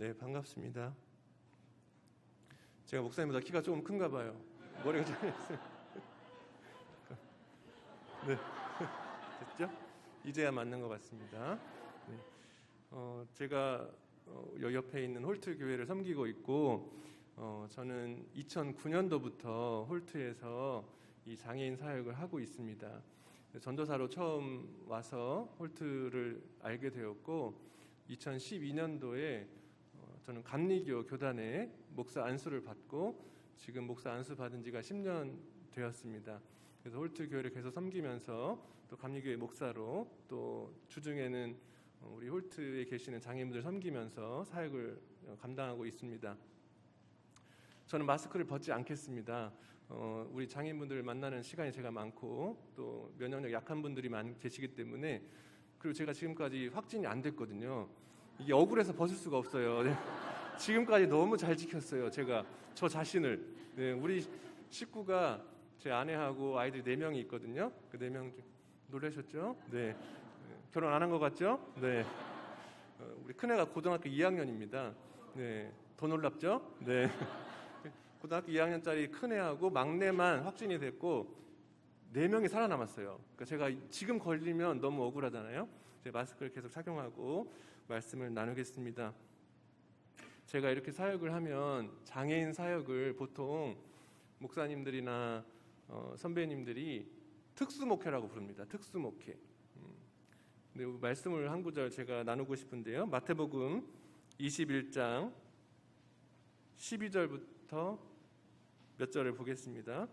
네, 반갑습니다. 제가 목사님보다 키가 조금 큰가 봐요. 머리가 좀. 네. 됐죠? 이제야 맞는 것 같습니다. 네. 어, 제가 어, 여 옆에 있는 홀트 교회를 섬기고 있고 어, 저는 2009년도부터 홀트에서 이 장애인 사역을 하고 있습니다. 전도사로 처음 와서 홀트를 알게 되었고 2012년도에 어, 저는 감리교 교단에 목사 안수를 받고 지금 목사 안수 받은 지가 10년 되었습니다. 그래서 홀트 교회를 계속 섬기면서 또 감리교회 목사로 또 주중에는 어, 우리 홀트에 계시는 장애인분들 섬기면서 사역을 어, 감당하고 있습니다. 저는 마스크를 벗지 않겠습니다. 어, 우리 장애인분들을 만나는 시간이 제가 많고 또 면역력 약한 분들이 많 계시기 때문에 그리고 제가 지금까지 확진이 안 됐거든요. 이게 억울해서 벗을 수가 없어요. 네. 지금까지 너무 잘 지켰어요. 제가 저 자신을. 네, 우리 식구가 제 아내하고 아이들이 네 명이 있거든요. 그 네 명 중 놀라셨죠? 네. 결혼 안 한 것 같죠? 네. 어, 우리 큰애가 고등학교 2학년입니다. 네. 더 놀랍죠? 네. 고등학교 2학년짜리 큰애하고 막내만 확진이 됐고 네 명이 살아남았어요. 그러니까 제가 지금 걸리면 너무 억울하잖아요. 제가 마스크를 계속 착용하고 말씀을 나누겠습니다. 제가 이렇게 사역을 하면 장애인 사역을 보통 목사님들이나 어, 선배님들이 특수 목회라고 부릅니다. 특수 목회. 음. 네, 말씀을 한 구절 제가 나누고 싶은데요. 마태복음 21장 12절부터 몇 절을 보겠습니다.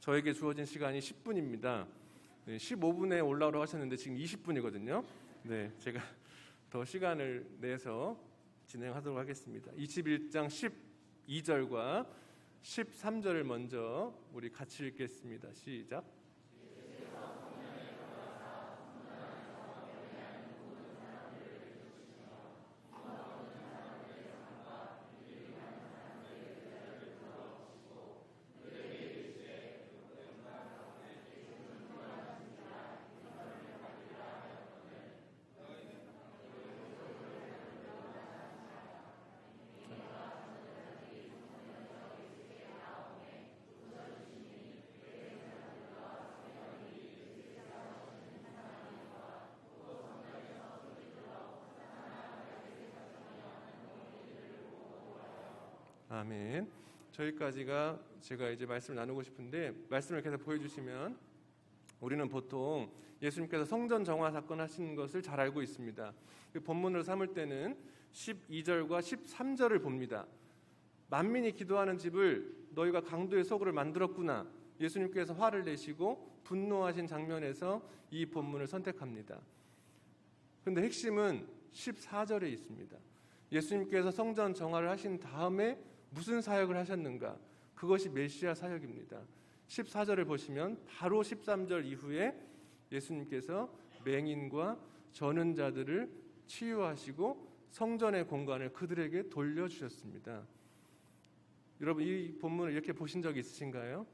저에게 주어진 시간이 10분입니다. 네, 15분에 올라오라고 하셨는데 지금 20분이거든요. 네, 제가 더 시간을 내서 진행하도록 하겠습니다. 21장 12절과 13절을 먼저 우리 같이 읽겠습니다. 시작. 아멘. 저희까지가 제가 이제 말씀을 나누고 싶은데 말씀을 계속 보여주시면 우리는 보통 예수님께서 성전 정화 사건 하신 것을 잘 알고 있습니다. 그 본문으로 삼을 때는 12절과 13절을 봅니다. 만민이 기도하는 집을 너희가 강도의 속으로 만들었구나. 예수님께서 화를 내시고 분노하신 장면에서 이 본문을 선택합니다. 근데 핵심은 14절에 있습니다. 예수님께서 성전 정화를 하신 다음에 무슨 사역을 하셨는가? 그것이 메시아 사역입니다. 14절을 보시면 바로 13절 이후에 예수님께서 맹인과 저는 자들을 치유하시고 성전의 공간을 그들에게 돌려주셨습니다. 여러분 이 본문을 이렇게 보신 적 있으신가요?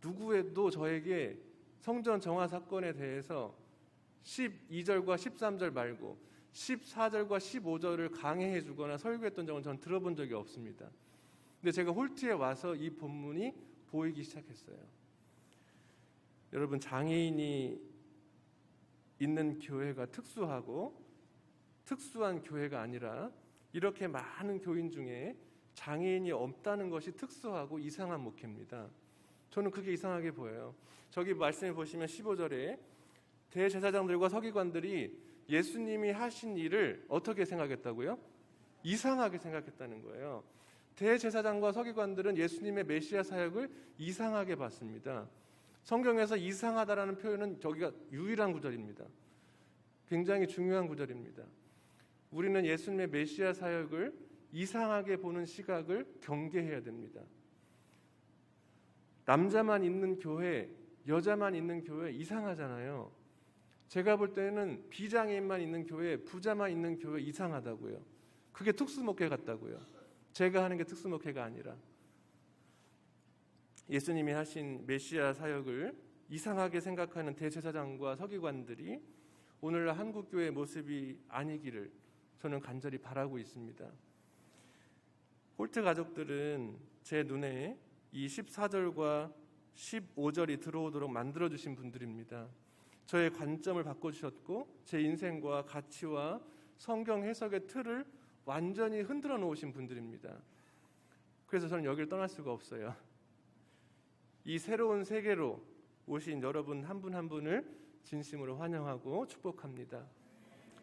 누구에도 저에게 성전 정화 사건에 대해서 12절과 13절 말고 14절과 15절을 강해해 주거나 설교했던 적은 전 들어본 적이 없습니다. 근데 제가 홀트에 와서 이 본문이 보이기 시작했어요. 여러분 장애인이 있는 교회가 특수하고 특수한 교회가 아니라 이렇게 많은 교인 중에 장애인이 없다는 것이 특수하고 이상한 목회입니다. 저는 그게 이상하게 보여요. 저기 말씀해 보시면 15절에 대제사장들과 서기관들이 예수님이 하신 일을 어떻게 생각했다고요? 이상하게 생각했다는 거예요. 대제사장과 서기관들은 예수님의 메시아 사역을 이상하게 봤습니다. 성경에서 이상하다라는 표현은 저기가 유일한 구절입니다. 굉장히 중요한 구절입니다. 우리는 예수님의 메시아 사역을 이상하게 보는 시각을 경계해야 됩니다. 남자만 있는 교회, 여자만 있는 교회 이상하잖아요. 제가 볼 때는 비장애인만 있는 교회, 부자만 있는 교회 이상하다고요. 그게 특수목회 같다고요. 제가 하는 게 특수목회가 아니라 예수님이 하신 메시아 사역을 이상하게 생각하는 대제사장과 서기관들이 오늘날 한국 교회의 모습이 아니기를 저는 간절히 바라고 있습니다. 홀트 가족들은 제 눈에 이 14절과 15절이 들어오도록 만들어 주신 분들입니다. 저의 관점을 바꿔 주셨고 제 인생과 가치와 성경 해석의 틀을 완전히 흔들어 놓으신 분들입니다. 그래서 저는 여기를 떠날 수가 없어요. 이 새로운 세계로 오신 여러분 한분한 분을 진심으로 환영하고 축복합니다.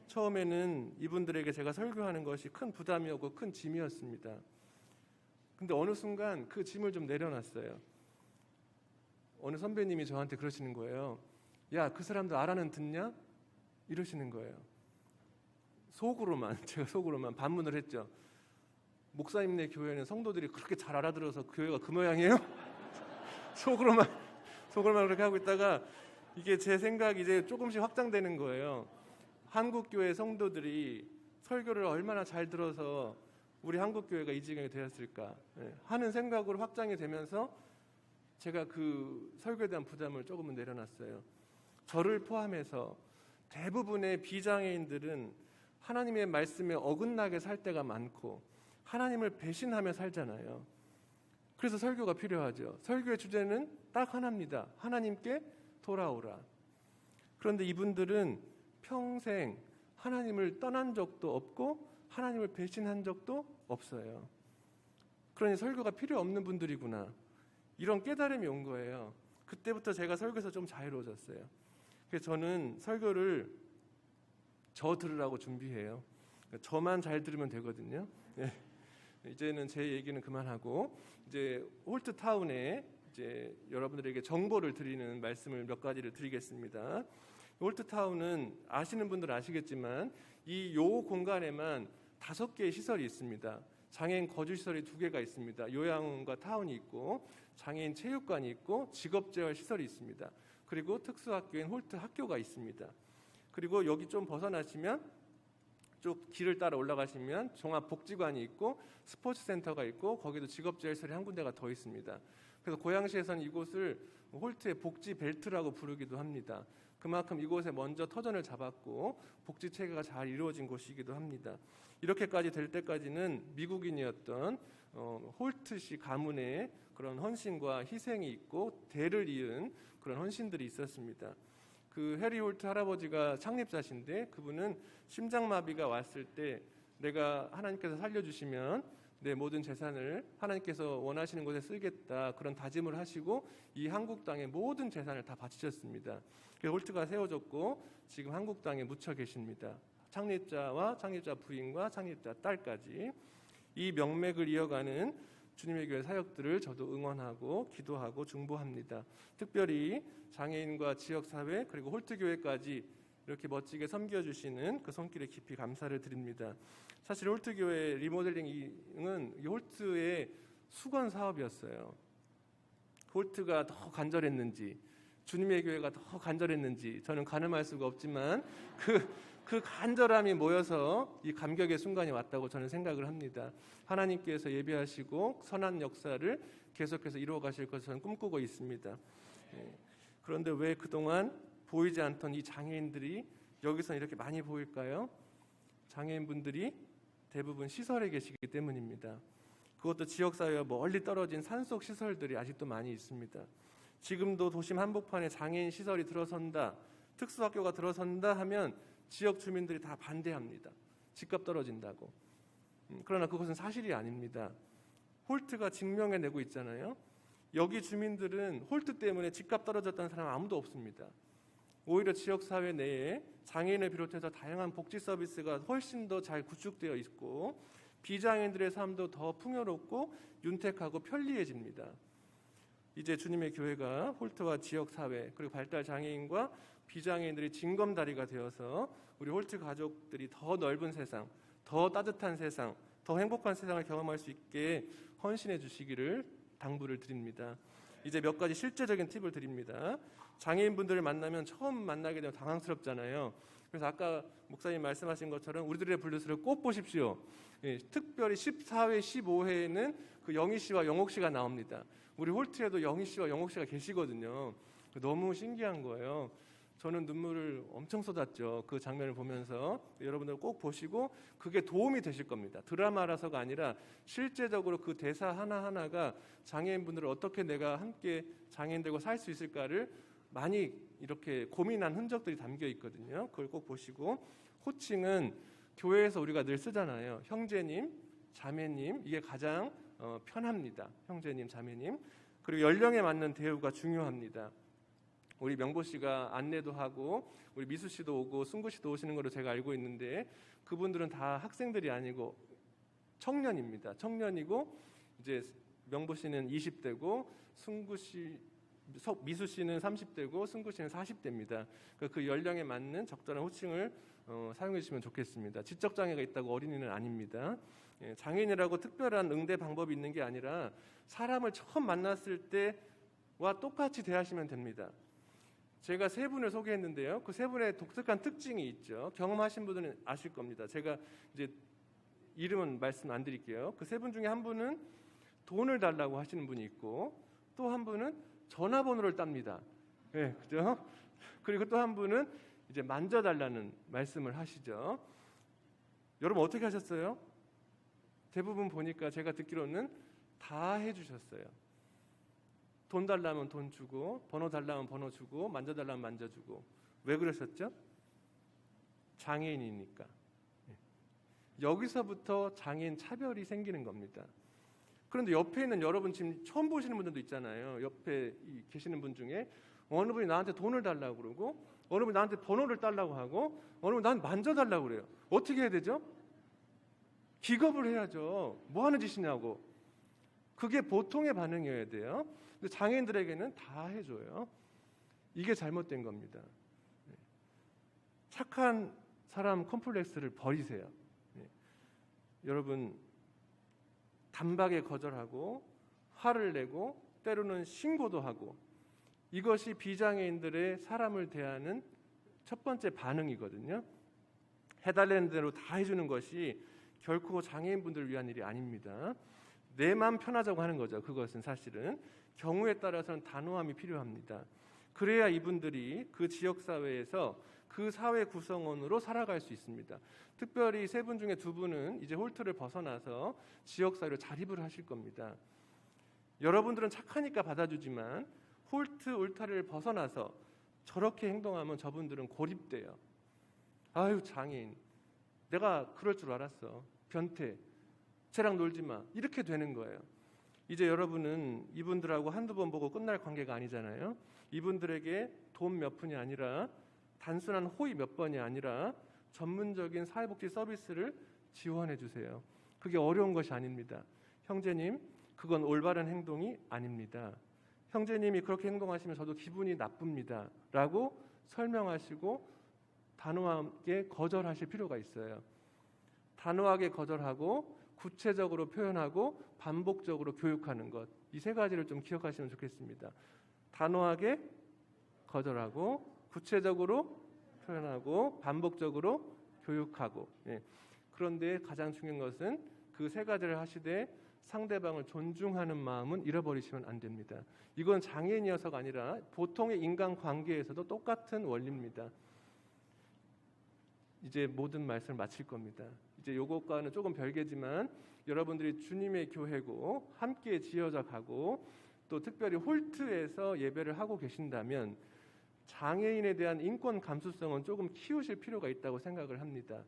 처음에는 이분들에게 제가 설교하는 것이 큰 부담이었고 큰 짐이었습니다. 근데 어느 순간 그 짐을 좀 내려놨어요. 어느 선배님이 저한테 그러시는 거예요. 야, 그 사람들 알아는 듣냐? 이러시는 거예요. 속으로만, 제가 속으로만 반문을 했죠. 목사님네 교회는 성도들이 그렇게 잘 알아들어서 교회가 그 모양이에요? 속으로만, 속으로만 그렇게 하고 있다가 이게 제 생각이 이제 조금씩 확장되는 거예요. 한국 교회 성도들이 설교를 얼마나 잘 들어서 우리 한국 교회가 이 지경이 되었을까 예, 하는 생각으로 확장이 되면서 제가 그 설교에 대한 부담을 조금은 내려놨어요. 저를 포함해서 대부분의 비장애인들은 하나님의 말씀에 어긋나게 살 때가 많고 하나님을 배신하며 살잖아요. 그래서 설교가 필요하죠. 설교의 주제는 딱 하나입니다. 하나님께 돌아오라. 그런데 이분들은 평생 하나님을 떠난 적도 없고 하나님을 배신한 적도 없어요. 그러니 설교가 필요 없는 분들이구나. 이런 깨달음이 온 거예요. 그때부터 제가 설교에서 좀 자유로워졌어요. 그래서 저는 설교를 저 들으라고 준비해요. 저만 잘 들으면 되거든요. 네. 이제는 제 얘기는 그만하고 이제 홀트 타운에 이제 여러분들에게 정보를 드리는 말씀을 몇 가지를 드리겠습니다. 홀트 타운은 아시는 분들은 아시겠지만 이 요 공간에만 다섯 개의 시설이 있습니다. 장애인 거주 시설이 두 개가 있습니다. 요양원과 타운이 있고 장애인 체육관이 있고 직업 재활 시설이 있습니다. 그리고 특수학교인 홀트 학교가 있습니다. 그리고 여기 좀 벗어나시면 쭉 길을 따라 올라가시면 종합복지관이 있고 스포츠센터가 있고 거기도 직업재활시설이 한 군데가 더 있습니다. 그래서 고양시에서는 이곳을 홀트의 복지 벨트라고 부르기도 합니다. 그만큼 이곳에 먼저 터전을 잡았고 복지 체계가 잘 이루어진 곳이기도 합니다. 이렇게까지 될 때까지는 미국인이었던 어, 홀트시 가문의 그런 헌신과 희생이 있고 대를 이은 그런 헌신들이 있었습니다. 그 해리 홀트 할아버지가 창립자신데 그분은 심장마비가 왔을 때 내가 하나님께서 살려주시면 내 모든 재산을 하나님께서 원하시는 곳에 쓰겠다 그런 다짐을 하시고 이 한국 땅의 모든 재산을 다 바치셨습니다. 그래서 홀트가 세워졌고 지금 한국 땅에 묻혀 계십니다. 창립자와 창립자 부인과 창립자 딸까지 이 명맥을 이어가는 주님의 교회 사역들을 저도 응원하고 기도하고 중보합니다. 특별히 장애인과 지역 사회 그리고 홀트 교회까지 이렇게 멋지게 섬겨 주시는 그 손길에 깊이 감사를 드립니다. 사실 홀트 교회 리모델링은 이 홀트의 수건 사업이었어요. 홀트가 더 간절했는지 주님의 교회가 더 간절했는지 저는 가늠할 수가 없지만 그, 그 간절함이 모여서 이 감격의 순간이 왔다고 저는 생각을 합니다. 하나님께서 예배하시고 선한 역사를 계속해서 이루어 가실 것을 저는 꿈꾸고 있습니다. 예. 그런데 왜 그동안 보이지 않던 이 장애인들이 여기서 이렇게 많이 보일까요? 장애인분들이 대부분 시설에 계시기 때문입니다. 그것도 지역사회와 멀리 떨어진 산속 시설들이 아직도 많이 있습니다. 지금도 도심 한복판에 장애인 시설이 들어선다, 특수학교가 들어선다 하면 지역 주민들이 다 반대합니다. 집값 떨어진다고. 음, 그러나 그것은 사실이 아닙니다. 홀트가 증명해내고 있잖아요. 여기 주민들은 홀트 때문에 집값 떨어졌다는 사람 아무도 없습니다. 오히려 지역 사회 내에 장애인을 비롯해서 다양한 복지 서비스가 훨씬 더 잘 구축되어 있고 비장애인들의 삶도 더 풍요롭고 윤택하고 편리해집니다. 이제 주님의 교회가 홀트와 지역 사회 그리고 발달 장애인과 비장애인들이 징검다리가 되어서 우리 홀트 가족들이 더 넓은 세상, 더 따뜻한 세상, 더 행복한 세상을 경험할 수 있게 헌신해 주시기를 당부를 드립니다. 이제 몇 가지 실제적인 팁을 드립니다. 장애인분들을 만나면 처음 만나게 되면 당황스럽잖아요. 그래서 아까 목사님 말씀하신 것처럼 우리들의 블루스를 꼭 보십시오. 예, 특별히 14회, 15회에는 그 영희 씨와 영옥 씨가 나옵니다. 우리 홀트에도 영희 씨와 영옥 씨가 계시거든요. 너무 신기한 거예요. 저는 눈물을 엄청 쏟았죠. 그 장면을 보면서 여러분들 꼭 보시고 그게 도움이 되실 겁니다. 드라마라서가 아니라 실제적으로 그 대사 하나 하나가 장애인분들을 어떻게 내가 함께 장애인들과 살 수 있을까를 많이 이렇게 고민한 흔적들이 담겨 있거든요. 그걸 꼭 보시고 호칭은 교회에서 우리가 늘 쓰잖아요. 형제님, 자매님 이게 가장 어, 편합니다. 형제님, 자매님 그리고 연령에 맞는 대우가 중요합니다. 우리 명보 씨가 안내도 하고 우리 미수 씨도 오고 승구 씨도 오시는 걸로 제가 알고 있는데 그분들은 다 학생들이 아니고 청년입니다. 청년이고 이제 명보 씨는 20대고 승구 씨 석- 미수 씨는 30대고 승구 씨는 40대입니다. 그 연령에 맞는 적절한 호칭을 어, 사용해 주시면 좋겠습니다. 지적 장애가 있다고 어린이는 아닙니다. 예, 장애인이라고 특별한 응대 방법이 있는 게 아니라 사람을 처음 만났을 때와 똑같이 대하시면 됩니다. 제가 세 분을 소개했는데요. 그 세 분의 독특한 특징이 있죠. 경험하신 분들은 아실 겁니다. 제가 이제 이름은 말씀 안 드릴게요. 그 세 분 중에 한 분은 돈을 달라고 하시는 분이 있고 또 한 분은 전화번호를 땁니다. 예, 그죠? 그리고 또 한 분은 이제 만져달라는 말씀을 하시죠. 여러분 어떻게 하셨어요? 대부분 보니까 제가 듣기로는 다 해주셨어요. 돈 달라면 돈 주고 번호 달라면 번호 주고 만져달라면 만져주고 왜 그러셨죠? 장애인이니까 예. 여기서부터 장애인 차별이 생기는 겁니다. 그런데 옆에 있는 여러분 지금 처음 보시는 분들도 있잖아요. 옆에 이 계시는 분 중에 어느 분이 나한테 돈을 달라고 그러고 어느 분이 나한테 번호를 달라고 하고 어느 분이 나한테 만져달라고 그래요. 어떻게 해야 되죠? 기겁을 해야죠. 뭐 하는 짓이냐고. 그게 보통의 반응이어야 돼요. 근데 장애인들에게는 다 해줘요. 이게 잘못된 겁니다. 네. 착한 사람 컴플렉스를 버리세요. 네. 여러분 단박에 거절하고 화를 내고 때로는 신고도 하고 이것이 비장애인들의 사람을 대하는 첫 번째 반응이거든요. 해달라는 대로 다 해주는 것이 결코 장애인분들을 위한 일이 아닙니다. 내 마음 편하자고 하는 거죠. 그것은 사실은 경우에 따라서는 단호함이 필요합니다. 그래야 이분들이 그 지역 사회에서 그 사회 구성원으로 살아갈 수 있습니다. 특별히 세 분 중에 두 분은 이제 홀트를 벗어나서 지역 사회로 자립을 하실 겁니다. 여러분들은 착하니까 받아주지만 홀트 울타리를 벗어나서 저렇게 행동하면 저분들은 고립돼요. 아유 장애인, 내가 그럴 줄 알았어. 변태, 쟤랑 놀지 마. 이렇게 되는 거예요. 이제 여러분은 이분들하고 한두 번 보고 끝날 관계가 아니잖아요. 이분들에게 돈 몇 푼이 아니라 단순한 호의 몇 번이 아니라 전문적인 사회복지 서비스를 지원해 주세요. 그게 어려운 것이 아닙니다. 형제님, 그건 올바른 행동이 아닙니다. 형제님이 그렇게 행동하시면 저도 기분이 나쁩니다. 라고 설명하시고 단호하게 거절하실 필요가 있어요. 단호하게 거절하고 구체적으로 표현하고 반복적으로 교육하는 것. 이 세 가지를 좀 기억하시면 좋겠습니다. 단호하게 거절하고 구체적으로 표현하고 반복적으로 교육하고. 예. 그런데 가장 중요한 것은 그 세 가지를 하시되 상대방을 존중하는 마음은 잃어버리시면 안 됩니다. 이건 장애인이어서가 아니라 보통의 인간 관계에서도 똑같은 원리입니다. 이제 모든 말씀을 마칠 겁니다. 이제 요것과는 조금 별개지만 여러분들이 주님의 교회고 함께 지어져 가고 또 특별히 홀트에서 예배를 하고 계신다면 장애인에 대한 인권 감수성은 조금 키우실 필요가 있다고 생각을 합니다.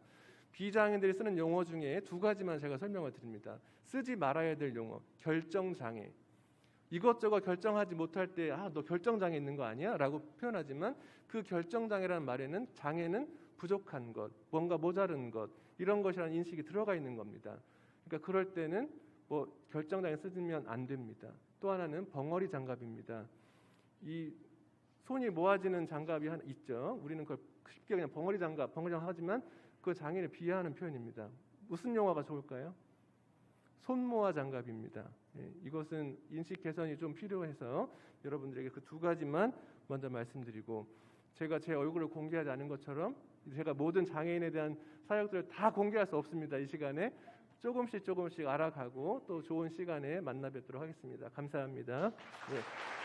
비장애인들이 쓰는 용어 중에 두 가지만 제가 설명을 드립니다. 쓰지 말아야 될 용어, 결정 장애. 이것저것 결정하지 못할 때, 아, 너 결정 장애 있는 거 아니야? 라고 표현하지만 그 결정 장애라는 말에는 장애는 부족한 것, 뭔가 모자른 것, 이런 것이라는 인식이 들어가 있는 겁니다. 그러니까 그럴 때는 뭐 결정 장애 쓰면 안 됩니다. 또 하나는 벙어리 장갑입니다. 이 손이 모아지는 장갑이 하나 있죠. 우리는 그걸 쉽게 그냥 벙어리 장갑, 벙어리 장갑 하지만 그 장애를 비하하는 표현입니다. 무슨 용어가 좋을까요? 손모아 장갑입니다. 예, 이것은 인식 개선이 좀 필요해서 여러분들에게 그 두 가지만 먼저 말씀드리고 제가 제 얼굴을 공개하지 않은 것처럼 제가 모든 장애인에 대한 사역들을 다 공개할 수 없습니다. 이 시간에 조금씩 조금씩 알아가고 또 좋은 시간에 만나 뵙도록 하겠습니다. 감사합니다. 예.